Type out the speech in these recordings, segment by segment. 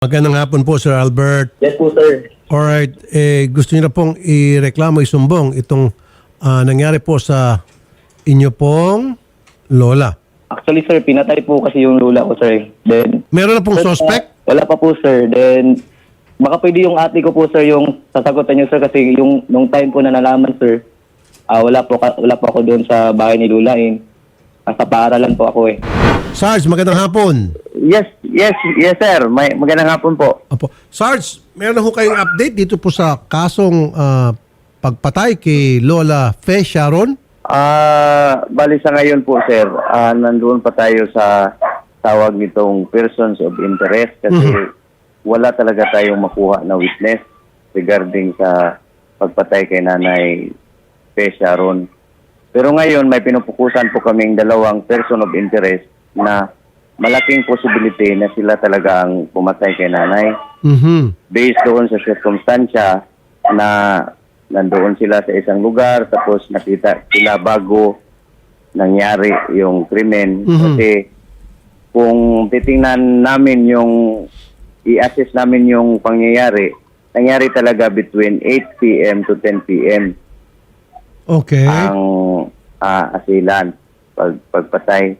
Magandang hapon po, Sir Albert. Yes po, sir. Alright, eh, gusto niyo na pong ireklamo, isumbong itong ah, nangyari po sa inyo pong lola. Actually, sir, pinatay po kasi yung lula ko, sir. Then, Meron na pong suspect? wala pa po, sir. Then, baka pwede yung ate ko po, sir, yung sasagutan niyo, sir, kasi yung nung time po na nalaman, sir, ah wala po ka- wala po ako doon sa bahay ni Lula, eh. Nasa paaralan po ako, eh. Sarge, magandang hapon. Yes, yes, yes sir. May magandang hapon po. Opo. Sarge, meron na ho kayong update dito po sa kasong ah, pagpatay kay Lola Fe Sharon? Ah, bali sa ngayon po sir, ah, nandoon pa tayo sa tawag nitong persons of interest kasi Mhm. wala talaga tayong makuha na witness regarding sa pagpatay kay Nanay Fe Sharon. Pero ngayon may pinupukusan po kaming dalawang person of interest na malaking possibility na sila talaga ang pumatay kay Nanay. Mhm. based doon sa circumstansya na nandoon sila sa isang lugar tapos nakita sila bago nangyari yung krimen Mhm. kasi kung titingnan namin yung i-assess namin yung pangyayari nangyari talaga between 8 p.m. to 10 p.m. Okay. ang ah, asilan pag pagpatay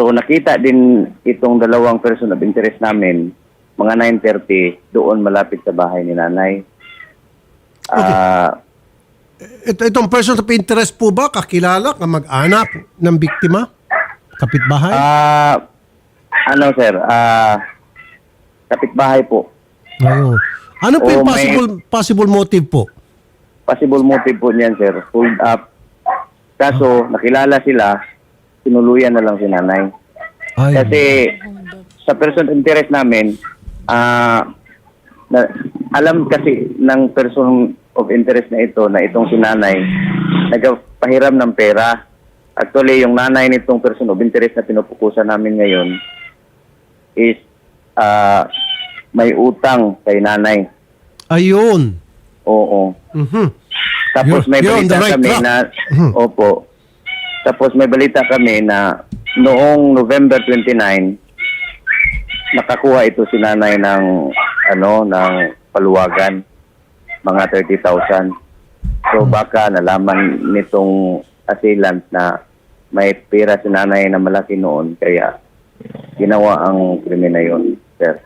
so nakita din itong dalawang person of interest namin mga 9.30 doon malapit sa bahay ni nanay Ah, Ito, itong person of interest po ba, kakilala, kamag-anak ng biktima? Kapitbahay? ah, ano sir ah kapitbahay po Ayun. Ano po yung Oh, may- possible, possible motive po? possible motive po niyan sir hold up kaso nakilala sila sinuluyan na lang si nanay Ay, Kasi sa person interest namin, ah na, alam kasi ng person of interest na ito na itong si nanay nagpahiram ng pera. Actually, yung nanay nitong person of interest na pinupukusan namin ngayon is ah may utang kay nanay. ayun. Oo. Mhm. Tapos You're- may you're on the balita right kami track. na Mhm. opo. Tapos may balita kami na noong November 29 nakakuha ito si nanay ng ano ng paluwagan mga 30,000. So baka nalaman nitong assailant na may pera si nanay na malaki noon kaya ginawa ang krimen na yun, sir.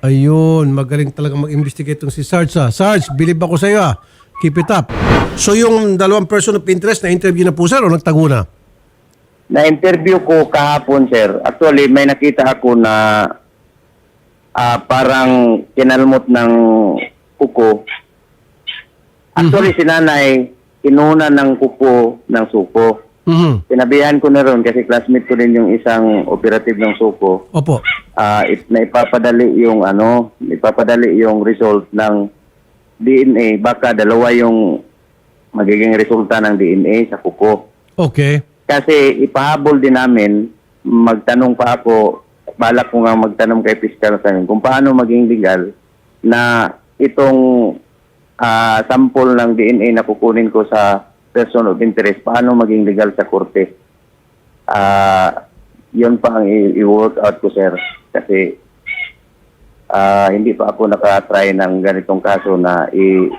Ayun, magaling talaga mag-investigate tong si Sarge. Ah. Sarge, believe ako sa iyo. Ah. Keep it up. So yung dalawang person of interest na interview na po sir o nagtago na? Na-interview ko kahapon, sir. Actually, may nakita ako na ah, parang kinalmot ng kuko. Actually, si nanay, inuna ng kuko ng suko. Mhm. Sinabihan ko na ron kasi classmate ko din yung isang operative ng suko. Opo. Ah, it, na ipapadali yung ano, ipapadali yung result ng DNA. Baka dalawa yung magiging resulta ng DNA sa kuko. Okay. Kasi ipahabol din namin, magtanong pa ako, balak ko nga magtanong kay Fiscal sa kung paano maging legal na itong ah, sample ng DNA na kukunin ko sa person of interest, paano maging legal sa korte. Ah, yun pa ang i-work out ko, sir. Kasi ah, hindi pa ako nakatry ng ganitong kaso na i-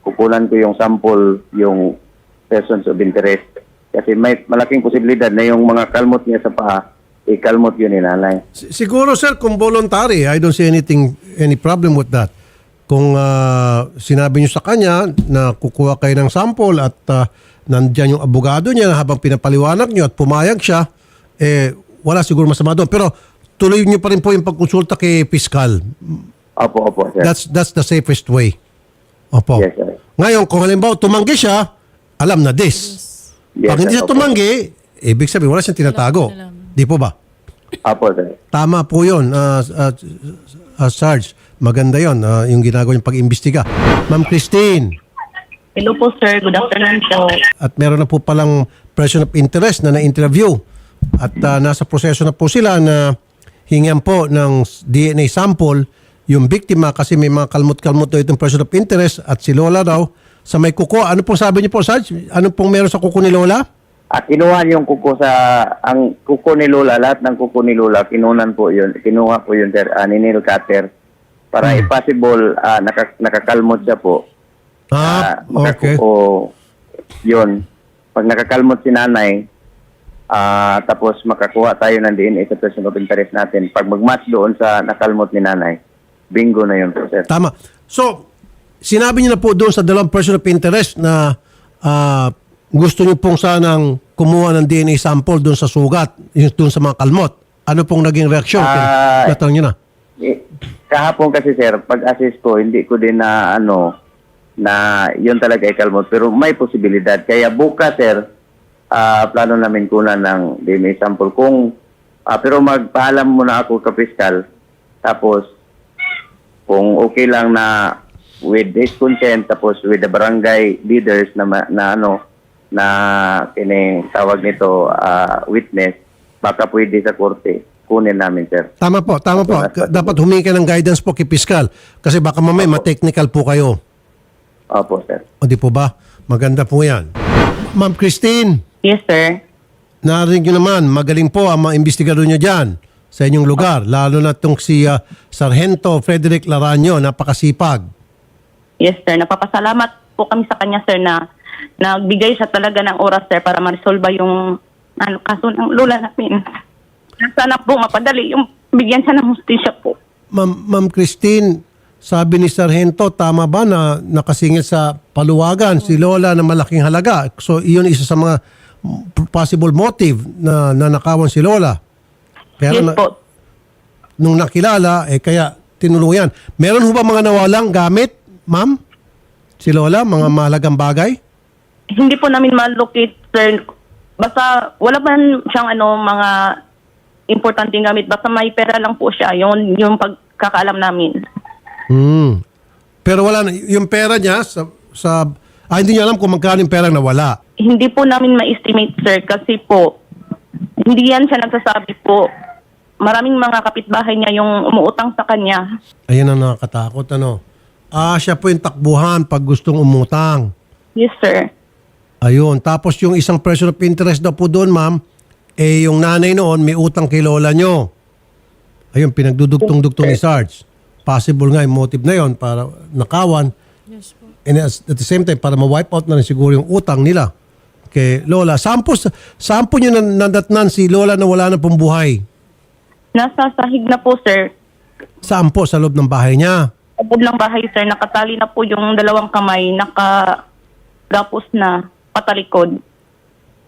kukunan ko yung sample, yung persons of interest. Kasi may malaking posibilidad na yung mga kalmot niya sa paa, ikalmot yun. Si- Siguro sir, kung voluntary, I don't see anything, any problem with that. Kung ah, sinabi niyo sa kanya na kukuha kayo ng sample at uh, nandyan yung abogado niya habang pinapaliwanag niyo at pumayag siya, eh, wala siguro masama doon. Pero tuloy niyo pa rin po yung pagkonsulta kay Fiscal. Opo, opo, sir. That's that's the safest way. Opo. Yes, sir. Ngayon, kung halimbawa tumanggi siya, alam na this. Yes, Pag hindi sir. siya Opo. tumanggi, ibig sabihin wala siyang tinatago. Di po ba? Opo, sir. Tama po yun, uh, uh, uh, Sarge. Maganda yun, uh, yung ginagawa niyong pag-imbestiga. Ma'am Christine, Hello po sir, good afternoon po. at meron na po palang person of interest na na-interview. At uh, nasa proseso na po sila na hingan po ng DNA sample yung biktima kasi may mga kalmot-kalmot na itong person of interest at si Lola daw sa may kuko. Ano pong sabi niyo po, Sarge? Ano pong meron sa kuko ni Lola? Ah, kinuha yung kuko sa, ang kuko ni Lola, lahat ng kuko ni Lola, kinunan po yun, kinuha po yun, sir, ah, ni Neil Cutter, para if possible, ah, naka, nakakalmot siya po. Ah, okay. O, yun. Pag nakakalmot si nanay, ah, tapos makakuha tayo ng DNA sa person of interest natin, pag mag-match doon sa nakalmot ni nanay, bingo na yun sir. Tama. So, sinabi niyo na po doon sa dalawang person of interest na ah, gusto niyo pong sanang kumuha ng DNA sample doon sa sugat, yung doon sa mga kalmot. Ano pong naging reaksyon? Ah, Natanong niyo na. Eh, kahapon kasi sir, pag-assist ko, hindi ko din na ano, na yun talaga ay kalmot. Pero may posibilidad. Kaya bukas sir, ah, plano namin kunan ng DNA sample. Kung, ah, pero magpaalam muna ako ka fiscal. Tapos, kung okay lang na with his consent, tapos with the barangay leaders na, na ano, na kini tawag nito ah, witness, baka pwede sa korte. Kunin namin, sir. Tama po, tama po. Dapat humingi ka ng guidance po kay Piskal. Kasi baka mamaya ma-technical po kayo. Opo, sir. O di po ba? Maganda po yan. Ma'am Christine, Yes, sir. narinig nyo naman, magaling po ang mga investigador nyo dyan sa inyong lugar. Lalo na itong si ah, Sargento Frederick Laranyo, napakasipag. Yes, sir. Napapasalamat po kami sa kanya, sir, na nagbigay siya talaga ng oras, sir, para ma-resolve yung ano, kaso ng lula namin. Sana po mapadali yung bigyan siya ng hustisya po. Ma'am, Ma'am Christine, sabi ni Sargento, tama ba na nakasingil sa paluwagan si Lola na malaking halaga? So, iyon isa sa mga possible motive na nanakawan si Lola. Pero yes na- po. nung nakilala, eh kaya tinulungan. Meron ho ba mga nawalang gamit, ma'am? Si Lola, mga mahalagang bagay? Hindi po namin ma-locate, sir. Basta wala man siyang ano, mga importanteng gamit. Basta may pera lang po siya. Yung, yung pagkakaalam namin. Hmm. Pero wala na. Yung pera niya sa... sa ah, hindi niya alam kung magkano yung pera na wala. Hindi po namin ma-estimate, sir, kasi po, hindi yan siya nagsasabi po. Maraming mga kapitbahay niya yung umuutang sa kanya. Ayan ang nakakatakot, ano. Ah, siya po yung takbuhan pag gustong umutang. Yes, sir. Ayun. Tapos yung isang person of interest daw po doon, ma'am, eh yung nanay noon may utang kay lola nyo. Ayun, pinagdudugtong-dugtong ni Sarge. Possible nga yung motive na yon para nakawan. And as- at the same time, para ma-wipe out na rin siguro yung utang nila kay Lola. Sampo, sampo nyo na nadatnan si Lola na wala na pong buhay. Nasa sahig na po, sir. Sampo sa loob ng bahay niya. Abod ng bahay, sir. Nakatali na po yung dalawang kamay. Nakagapos na patalikod.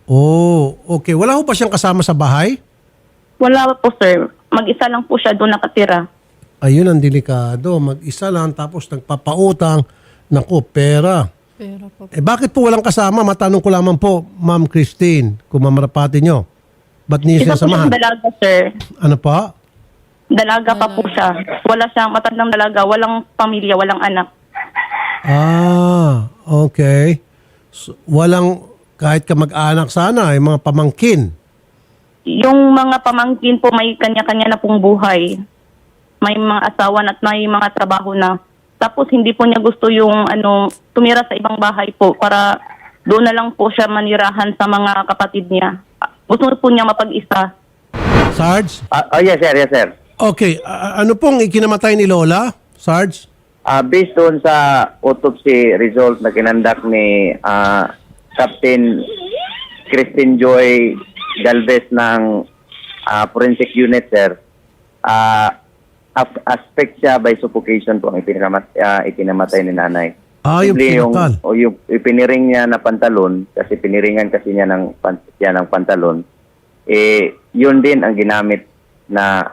Oh, okay. Wala ho pa siyang kasama sa bahay? Wala po, sir. Mag-isa lang po siya doon nakatira. Ayun ang delikado. Mag-isa lang tapos nagpapautang. Naku, pera. Pera po. Eh bakit po walang kasama? Matanong ko lamang po, Ma'am Christine, kung mamarapati nyo. Ba't niyo siya Isa po samahan? siyang dalaga, sir. Ano pa? Dalaga pa po siya. Wala siyang matandang dalaga. Walang pamilya, walang anak. Ah, okay. So, walang kahit ka mag-anak sana, ay mga pamangkin. Yung mga pamangkin po may kanya-kanya na pong buhay. May mga asawa at may mga trabaho na. Tapos hindi po niya gusto yung ano tumira sa ibang bahay po para doon na lang po siya manirahan sa mga kapatid niya. Gusto po niya mapag-isa. Sarge? Ah, oh, yes, sir. Yes, sir. Okay, a- ano pong ikinamatay ni Lola? Sarge? Ah, based doon sa autopsy result na kinandak ni ah, Captain Christine Joy Galvez ng ah, forensic unit, sir, ah, as- aspect siya by suffocation po ang ipinamat, ah, ikinamatay ni nanay. Ah, yung Simple pinakal. o yung ipiniring niya na pantalon, kasi piniringan kasi niya ng, pan, siya ng pantalon, eh, yun din ang ginamit na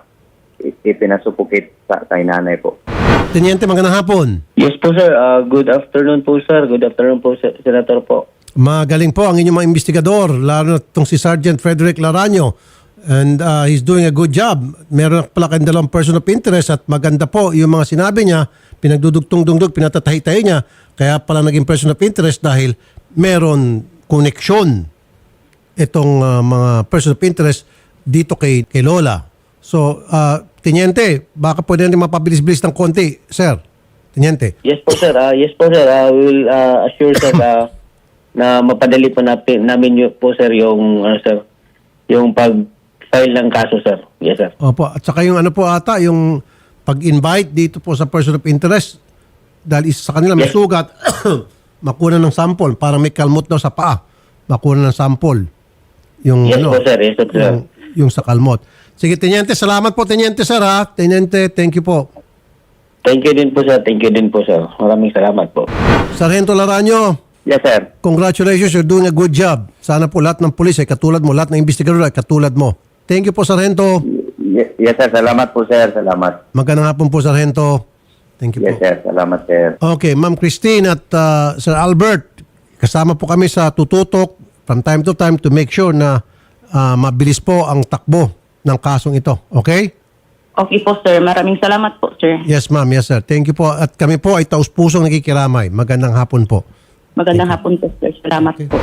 i- ipinasupukit sa kay nanay po. Teniente, magandang hapon. Yes po sir, Ah, good afternoon po sir. Good afternoon po Sen- Senator po. Magaling po ang inyong mga investigador, lalo na itong si Sergeant Frederick Laranyo. And uh, he's doing a good job. Meron pala kayong dalawang person of interest at maganda po yung mga sinabi niya, pinagdudugtong-dungdug, pinatatahi-tahi niya. Kaya pala naging person of interest dahil meron koneksyon itong uh, mga person of interest dito kay, kay Lola. So, uh, Teniente, baka pwede natin mapabilis-bilis ng konti, sir. Teniente. Yes po sir, Ah, yes po sir. We will ah, assure sir ah, na mapadali po natin, namin yung, po sir yung ano sir, yung pag-file ng kaso sir. Yes sir. Opo. At saka yung ano po ata, yung pag-invite dito po sa person of interest, dahil isa sa kanila may Yes. sugat, makuna ng sample. Parang may kalmot daw sa paa. Makuna ng sample. Yung, Yes ano, po sir, yes po sir. yung, yung sa kalmot. Sige, Teniente, salamat po, Teniente, sir, ha? Teniente, thank you po. Thank you din po sir, thank you din po sir. Maraming salamat po. Sargento Laranyo, Yes, sir. congratulations, you're doing a good job. Sana po lahat ng pulis ay katulad mo, lahat ng investigador ay katulad mo. Thank you po, Sargento. Ye- Yes, sir. Salamat po, sir. Salamat. Magandang hapon po, Sargento. Thank you Yes, po. sir. Salamat, sir. Okay, Ma'am Christine at uh, Sir Albert, kasama po kami sa tututok from time to time to make sure na uh, mabilis po ang takbo ng kasong ito. Okay? Okay po sir, maraming salamat po sir. Yes, ma'am. Yes, sir. Thank you po. At kami po ay taus-pusong nakikiramay. Magandang hapon po. Magandang hapon po sir, salamat po.